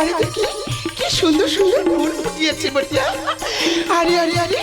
চারিদিকে কি কি সুন্দর সুন্দর ফুল ফুটিয়েছে বটিয়া। আরে আরে আরে,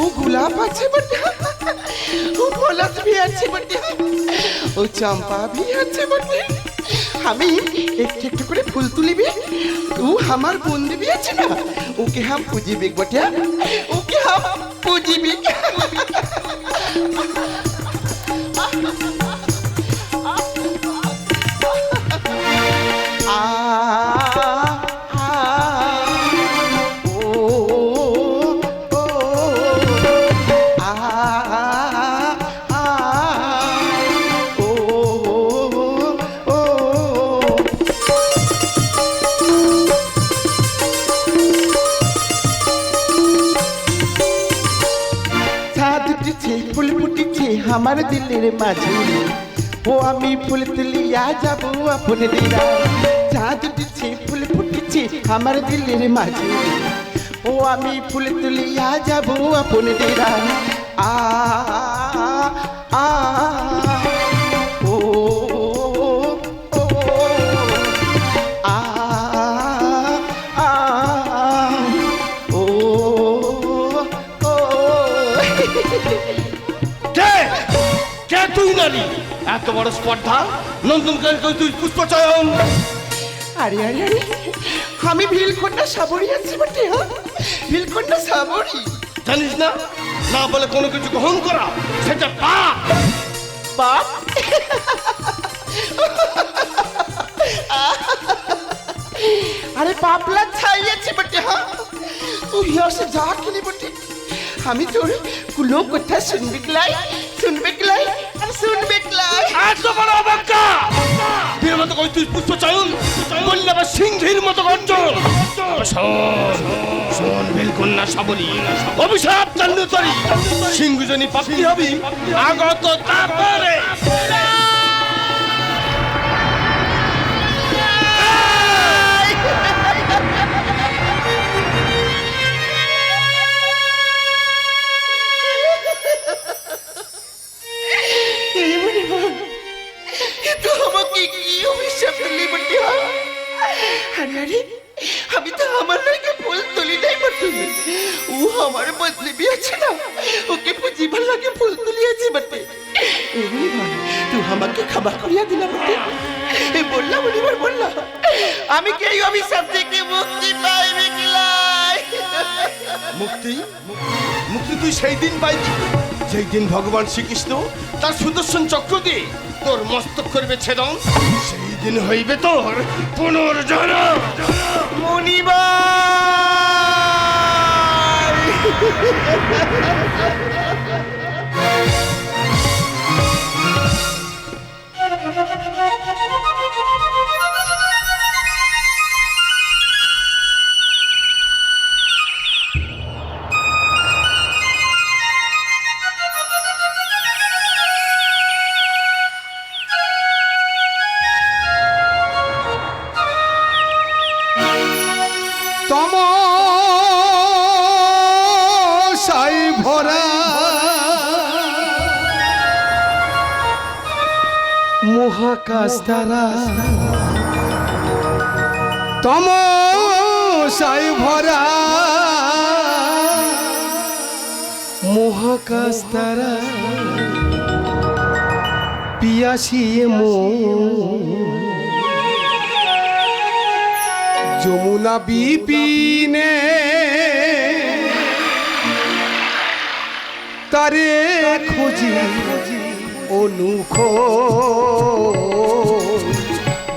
ও গোলাপ আছে বটিয়া। ও পলাশ ভি আছে বটিয়া। ও চম্পা ভি আছে বটে আমি একটু একটু করে ফুল তুলিবি। তু আমার বন্ধু আছে না, ওকে হাম পুজিবি বটিয়া। ওকে হাম পুজিবি। আ উঠেছে ফুল ফুটেছে আমার দিলের মাঝে। ও, আমি ফুল তুলিয়া যাব আপন দিরা। চাঁদ উঠেছে ফুল ফুটেছে আমার দিলের মাঝে। ও, আমি ফুল তুলিয়া যাব আপন দিরা। আ আ নারী এত বড় স্পর্ধা? নন্দনকানন কই তুই পুষ্পচয়ন? আরে আরে আরে আমি ভিলকন্ডা সাবরি আছি বটে হ্যাঁ? ভিলকন্ডা সাবরি। জানিস না? না বলে কোনো কিছু গ্রহণ করা সেটা পাপ। বাপ আরে পাপলা ছাইয়াছি বটে হ্যাঁ? তুই হিয়ার যা কিনি বটে। আমি তোর কুলো কথা শুনবে গলাই এত বড় অবাক্কা বীর মতো কই তুই পুষ্পচয়ন বললে আবার সিংহীর মতো গর্জন। শোন শোন বেলকন্যা সাবলী অভিশাপ চান্নতরি সিংহজনী পাপি হবি। আগত তারপরে। অভিশাপ দিলি আমি তো আমার লাগে ফুল নাই বটে ও আমার বদলে বিয়েছে না। ওকে পুজিবার লাগে ফুল তুলিয়েছে বটে। আমাকে ক্ষমা করিয়া দিলা বটে। বললাম অনিবার বললাম, আমি কি এই অভিশাপ মুক্তি পাইবে কিলাই মুক্তি? মুক্তি তুই সেই দিন পাইবি। যেই দিন ভগবান শ্রীকৃষ্ণ তার সুদর্শন চক্র দিয়ে তোর মস্তক করবে ছেদন সেই দিন হইবে তোর পুনর্জন্ম। মনিবার তারা তম সাই ভরা। মহাকাশ তারা পিয়াসিয়ে মো। যমুনা বিপিনে। তারে খুঁজি। অনুখ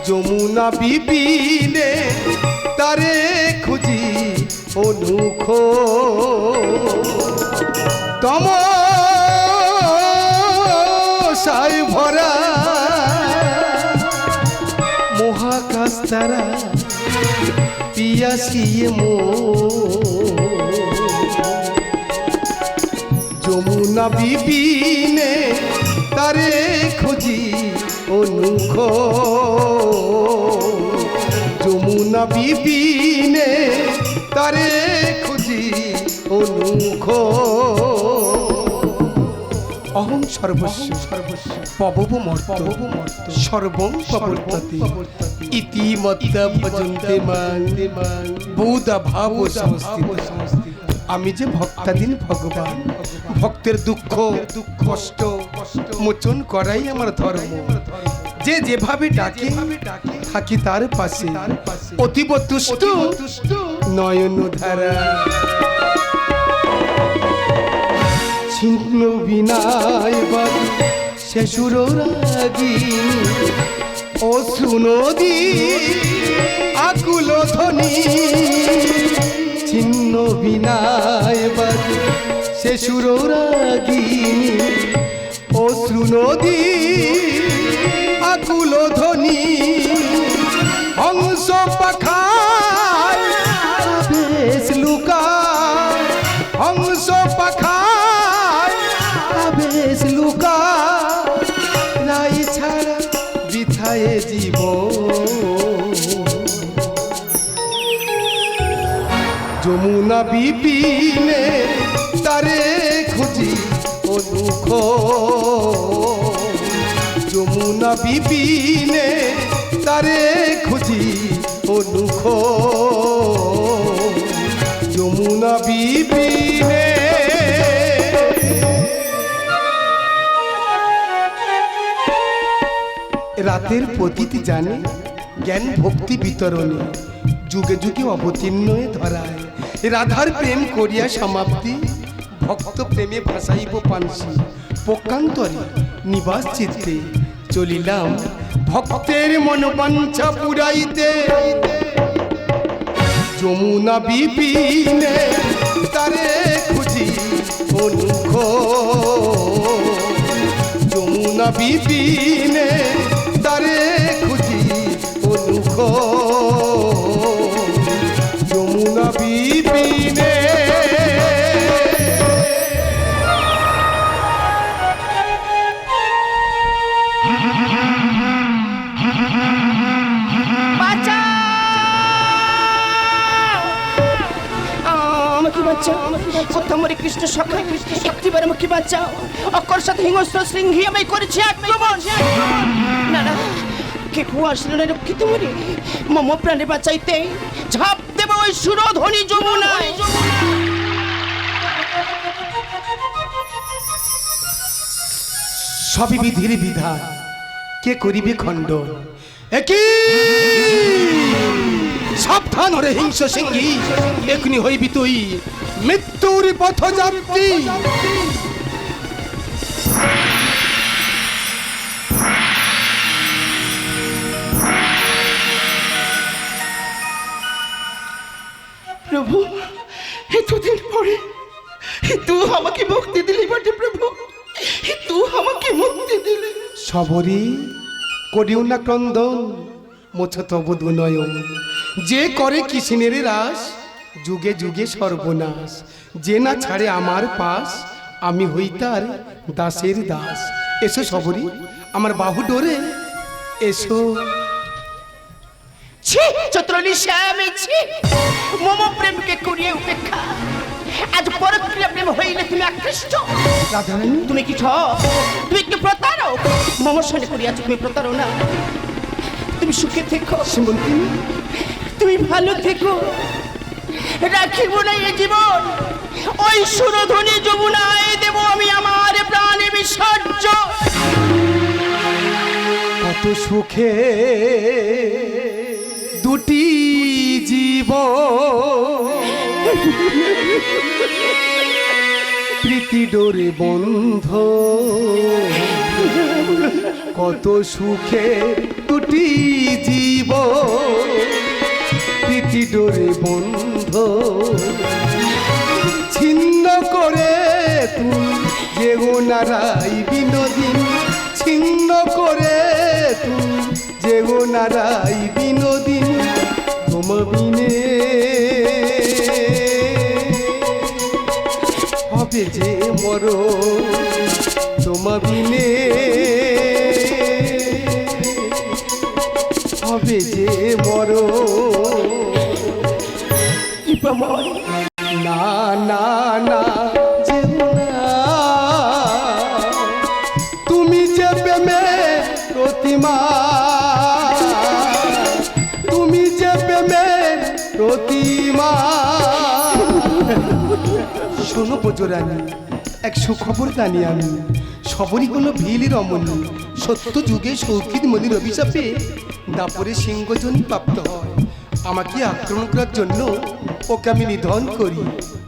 যমুনা বিপিনে তারে খুঁজি অনুখ তম সাই ভরা মহাকাশ তারা পিয়াসিয়ে মো যমুনা বিপিনে তারে খুঁজি অনুখ। যমুনা বিপিনে তারে খুঁজি অনুখ। অহং সর্বস্ব সর্বস্ব। পবব মর্ত সর্বং প্রবর্ততে। ইতিমধ্যে ভজন্তে মান বহুদা ভাব সংস্থিত আমি যে ভক্তাধীন ভগবান, ভক্তের দুঃখ দুঃখ কষ্ট, মোচন করাই আমার ধর্ম। যে যেভাবে ডাকে, থাকি তার পাশে। অতীব তুষ্ট নয়ন ধারা। ছিন্ন বিনায় শেষুর অশ্রু নদী আকুল ধ্বনি। ছিন্ন বিনায় বাদ শেষুর রাগিনী অশ্রু নদী আকুল ধ্বনি অংশ বেশ লুকা অংশ পাখায় যমুনা বিপিনে তারে খুঁজি অনুখ। যমুনা বিপিনে তারে খুঁজি অনুখ। যমুনা বিপিনে রাতের প্রতীতি জানে, জ্ঞান ভক্তি বিতরণে, যুগে যুগে অবতীর্ণ ধরায়। রাধার প্রেম করিয়া সমাপ্তি, ভক্ত প্রেমে ভাসাইব পানসি। পক্ষান্তরে নিবাস চিত্তে চলিলাম ভক্তের মনোবাঞ্ছা পুরাইতে। যমুনা বিপিনে তারে খুঁজি অনুখ যমুনা বিপিনে তারে খুঁজি অনুখ কৃষ্ণ সখা একটিবার আমাকে বাঁচাও। অকর সাথে হিংস্র শৃঙ্গি আমি করেছি আক্রমণ না না, কে কু আসলে না রক্ষিত মরি মম প্রাণে বাঁচাইতে ঝাঁপ দেব ওই সুরধ্বনি যমুনায়। সবই বিধির বিধান। কে করিবে খণ্ডন একই! সাবধান হরে হিংস সিংহী এখনি হইবি তুই। মৃত্যুর পথযাত্রী। প্রভু এতদিন পরে তু আমাকে মুক্তি দিলি বটে প্রভু। তু আমাকে মুক্তি দিলি। সবরি করিও না ক্রন্দন মোছ তবু দুনয়ন যে করে কিসিনের রাস যুগে যুগে সর্বনাশ। যে না ছাড়ে আমার পাশ আমি হই তার দাসের দাস। এসো সবরি আমার বাহু ডোরে এসো। ছি চত্রলি শ্যামে ছি। মম প্রেমকে করিয়ে উপেক্ষা। আজ পরক্রিয়া প্রেম হইলে তুমি আকৃষ্ট। রাধারানী। তুমি কি ঠ তুমি কি প্রতারক? মম সঙ্গে করিয়াছ তুমি প্রতারণা। তুমি সুখে থেকো। শ্রীমন্তী তুমি ভালো থেকো। রাখিব না এ জীবন। ওই সুরধ্বনি যমুনায় দেব আমি আমার প্রাণে বিসর্জন কত সুখে দুটি জীব প্রীতি ডোরে বন্ধ। কত সুখে দুটি জীব ডোরে বন্ধ, ছিন্ন করে তুই যে নারাই বিনোদিন, ছিন্ন করে তুই যে নারাই বিনোদিন তোমবিনে হবে যে মর তোমবিনে হবে যে মর না না না যেও না তুমি যে প্রতিমা। এক সুখবর জানি আমি। সবরই হলো ভিল রমণী, সত্য যুগে সৌখিদ মনির অভিশাপে দাপরে সিংহজনী প্রাপ্ত হয়। আমাকে আক্রমণ করার জন্য ওকে আমি নিধন করি।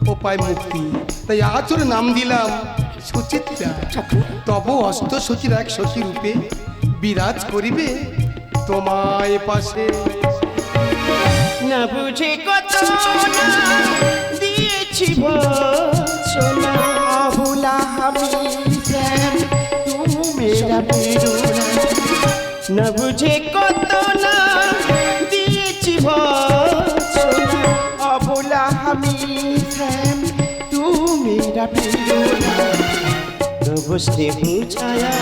ও পায় মুক্তি। তাই আজ ওর নাম দিলাম সুচিত্রা। তব অষ্ট সখীর এক সখী রূপে বিরাজ করিবে তোমায় পাশে। না বুঝে কত না দিয়েছি বচনা। আহুলা আমি প্রেম তু মেরা বেরোনা না বুঝে কত না আহুলা আমি তু মেরা বেরোনা তবু ছায়া,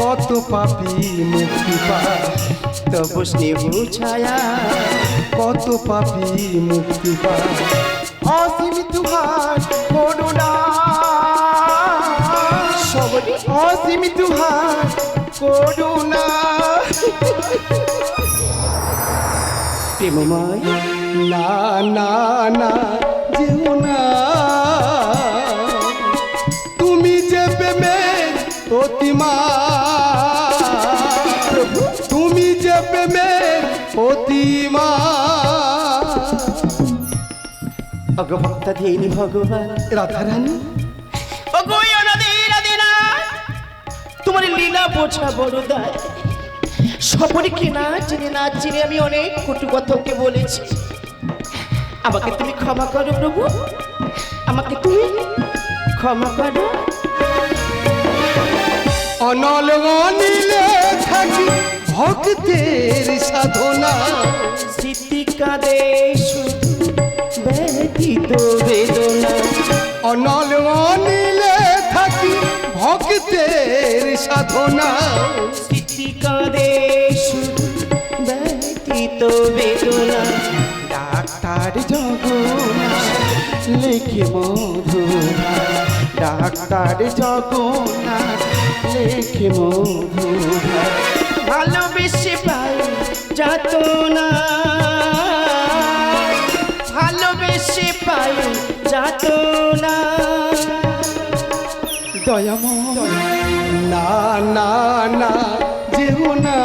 কত পাপি মুক্তি পায়। তবু স্নেহ ছায়া, কত পাপি মুক্তি পায়। অসীম তুহার করুণা। সবরি অসীম তুহার করুণা। প্রেমময়। না না না, যেও তুমি যে প্রেমের প্রতিমা তুমি যে প্রেমের প্রতিমা ভগভক্তা ধেনি ভগবান। রাধারানী। তোমার লীলা বোঝা বড় দায়। সপরিকে না চিনে না চিনে আমি অনেক কটু কথাকে বলেছি। আমাকে তুমি ক্ষমা করো প্রভু। আমাকে তুমি ক্ষমা করো। অনল অনিলে থাকি ভক্তের সাধনা। স্মৃতি কাঁদে শুধু ব্যথিত বেদনা। অনল অনিলে থাকি ভক্তের সাধনা। স্মৃতি কাঁদে শুধু ব্যথিত বেদনা, ডাক্তার জগনা লেখে মধুরা। ডাক্তার জগনা লেখে মধুরা। ভালোবেসে পাই যাত না ভালোবেসে পাই যাত না দয়াময়, না না না, যেও না।